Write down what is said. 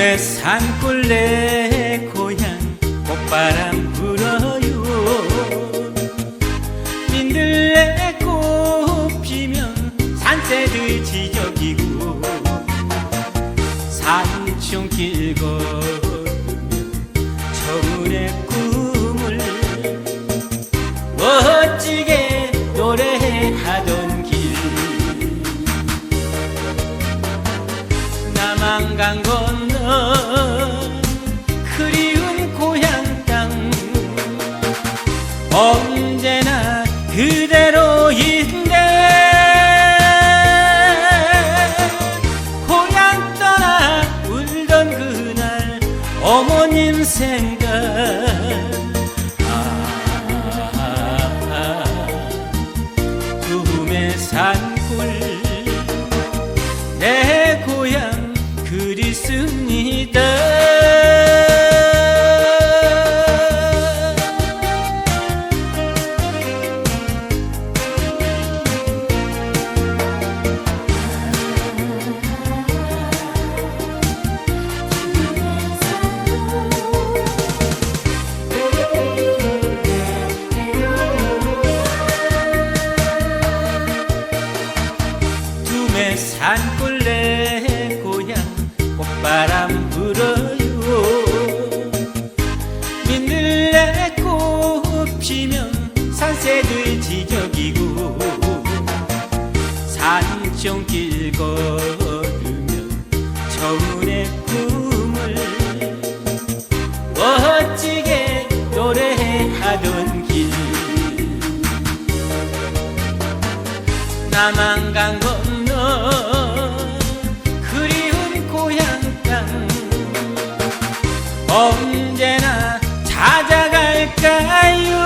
산골 내 고향 꽃바람 불어요. 민들레 꽃 피면 산새들 지저귀고 산촌길 걸으면 저문의 꿈을 멋지게 노래하던 길. 남한강 건너 그리운 고향 땅. 언제나 그대로인데 고향 떠나 울던 그날 어머님 생각. 아, 꿈의 산골. 내 두메 산골 내 고향 꽃바람 새들 지적이고 산정길 걸으며 정운의 꿈을 멋지게 노래하던 길. 남한강 건너 그리운 고향 땅 언제나 찾아갈까요?